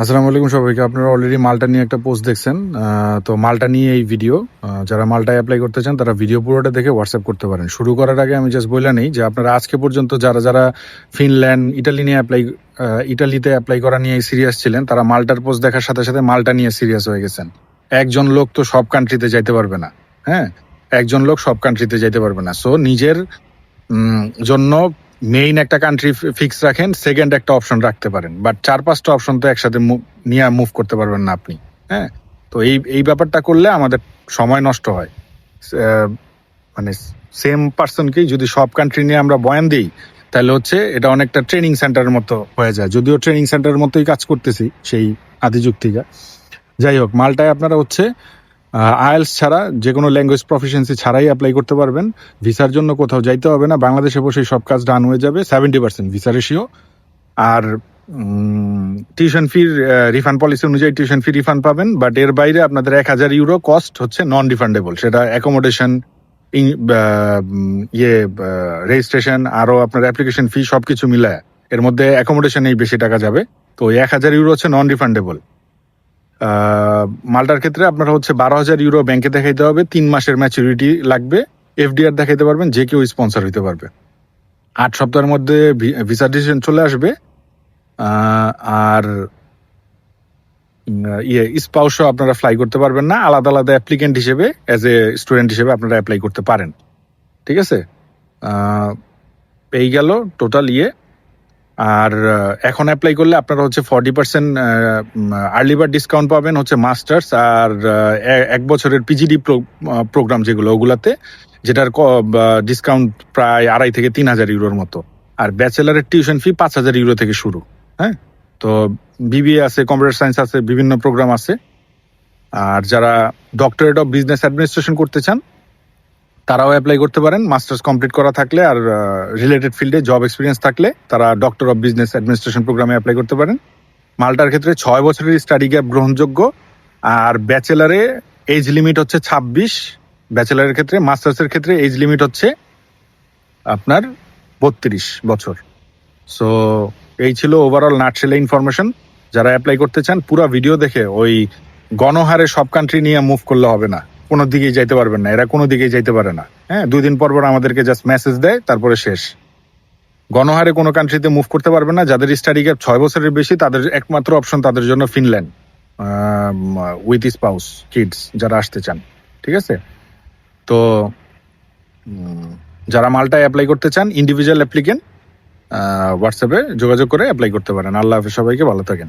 আসসালামু আলাইকুম সবাইকে। আপনারা অলরেডি মালটা নিয়ে একটা পোস্ট দেখছেন। তো মালটা নিয়ে এই ভিডিও যারা মালটা অ্যাপ্লাই করতে চান, তারা ভিডিও পুরোটা দেখে হোয়াটসঅ্যাপ করতে পারেন। শুরু করার আগে আমি জাস্ট বলে নেই যে আপনারা আজকে পর্যন্ত যারা যারা ফিনল্যান্ড, ইটালি নিয়ে অ্যাপ্লাই ইটালিতে অ্যাপ্লাই করা নিয়ে সিরিয়াস ছিলেন, তারা মালটার পোস্ট দেখার সাথে সাথে মালটা নিয়ে সিরিয়াস হয়ে গেছেন। একজন লোক তো সব কান্ট্রিতে যাইতে পারবে না হ্যাঁ? একজন লোক সব কান্ট্রিতে যাইতে পারবে না। সো নিজের জন্য মেইন একটা কান্ট্রি ফিক্স রাখেন সেকেন্ড একটা অপশন রাখতে পারেন। বাট চার পাঁচটা অপশন তো একসাথে নিয়ে মুভ করতে পারবেন না আপনি হ্যাঁ? তো এই এই ব্যাপারটা করলে আমাদের সময় নষ্ট হয়। মানে সেম পার্সনকেই যদি সব কান্ট্রি নিয়ে আমরা বয়ান দিই, তাহলে হচ্ছে এটা অনেকটা ট্রেনিং সেন্টারের মতো হয়ে যায়। যদিও ট্রেনিং সেন্টারের মতোই কাজ করতেছি সেই আদি যুগ যাই হোক, মালটায় আপনারা হচ্ছে আয়েলস ছাড়া যে কোনো ল্যাঙ্গুয়েজ প্রফিসিয়েন্সি ছাড়াই অ্যাপ্লাই করতে পারবেন। ভিসার জন্য কোথাও যাইতে হবে না। বাংলাদেশে বসেই সব কাজ ডান হয়ে যাবে। সেভেন্টি পার্সেন্ট ভিসা রেশিও আর টিউশন ফির রিফান্ড পলিসি অনুযায়ী টিউশন ফি রিফান্ড পাবেন। বাট এর বাইরে আপনাদের এক হাজার ইউরো কস্ট হচ্ছে নন রিফান্ডেবল সেটা অ্যাকোমোডেশন ইয়ে রেজিস্ট্রেশন আরও আপনার অ্যাপ্লিকেশন ফি সব কিছু মিলায়। এর মধ্যে অ্যাকোমোডেশনেই বেশি টাকা যাবে। তো এক হাজার ইউরো হচ্ছে নন রিফান্ডেবল মালটার ক্ষেত্রে আপনারা হচ্ছে বারো হাজার ইউরো ব্যাংকে দেখাইতে হবে, তিন মাসের ম্যাচুরিটি লাগবে এফডিআর দেখাইতে পারবেন, যে কেউ স্পন্সর হইতে পারবে। আট সপ্তাহের মধ্যে ভিসা ডিসিশন চলে আসবে। আর ইয়ে স্পাউসও আপনারা ফ্লাই করতে পারবেন না, আলাদা আলাদা অ্যাপ্লিকেন্ট হিসেবে অ্যাজ এ স্টুডেন্ট হিসেবে আপনারা অ্যাপ্লাই করতে পারেন। ঠিক আছে? এই গেল টোটাল ইয়ে। আর এখন অ্যাপ্লাই করলে আপনারা হচ্ছে forty percent early bird discount পাবেন হচ্ছে মাস্টার্স আর এক বছরের পিজিডি প্রোগ্রাম যেগুলো, ওগুলাতে যেটার ডিসকাউন্ট প্রায় আড়াই থেকে তিন হাজার ইউরোর মতো। আর ব্যাচেলারের টিউশন ফি পাঁচ হাজার ইউরো থেকে শুরু হ্যাঁ? তো বিবিএ আছে কম্পিউটার সায়েন্স আছে, বিভিন্ন প্রোগ্রাম আছে। আর যারা ডক্টরেট অফ বিজনেস অ্যাডমিনিস্ট্রেশন করতে চান তারাও অ্যাপ্লাই করতে পারেন। মাস্টার্স কমপ্লিট করা থাকলে আর রিলেটেড ফিল্ডে জব এক্সপিরিয়েন্স থাকলে তারা ডক্টর অফ বিজনেস অ্যাডমিনিস্ট্রেশন প্রোগ্রামে অ্যাপ্লাই করতে পারেন। মাল্টার ক্ষেত্রে ছয় বছরের স্টাডি গ্যাপ গ্রহণযোগ্য আর ব্যাচেলারে এজ লিমিট হচ্ছে ছাব্বিশ। ব্যাচেলারের ক্ষেত্রে মাস্টার্সের ক্ষেত্রে এজ লিমিট হচ্ছে আপনার বত্রিশ বছর। সো এই ছিল ওভারঅল নাটশেলে ইনফরমেশন যারা অ্যাপ্লাই করতে চান, পুরো ভিডিও দেখে ওই গণহারে সব কান্ট্রি নিয়ে মুভ করলে হবে না। কোনো দিকেই যাইতে পারবেন না। এরা কোনো দিকেই যাইতে পারে না। হ্যাঁ দুই দিন পর পর আমাদেরকে জাস্ট মেসেজ দেয়, তারপরে শেষ। গণহারে কোনো কান্ট্রিতে মুভ করতে পারবে না। যাদের স্টাডি গ্যাপ ছয় বছরের বেশি, তাদের একমাত্র অপশন তাদের জন্য ফিনল্যান্ড উইথ স্পাউস কিডস যারা আসতে চান। ঠিক আছে? তো যারা মালটায় অ্যাপ্লাই করতে চান ইন্ডিভিজুয়াল অ্যাপ্লিকেন্ট হোয়াটসঅ্যাপে যোগাযোগ করে অ্যাপ্লাই করতে পারেন। আল্লাহ হাফিজ সবাইকে, ভালো থাকেন।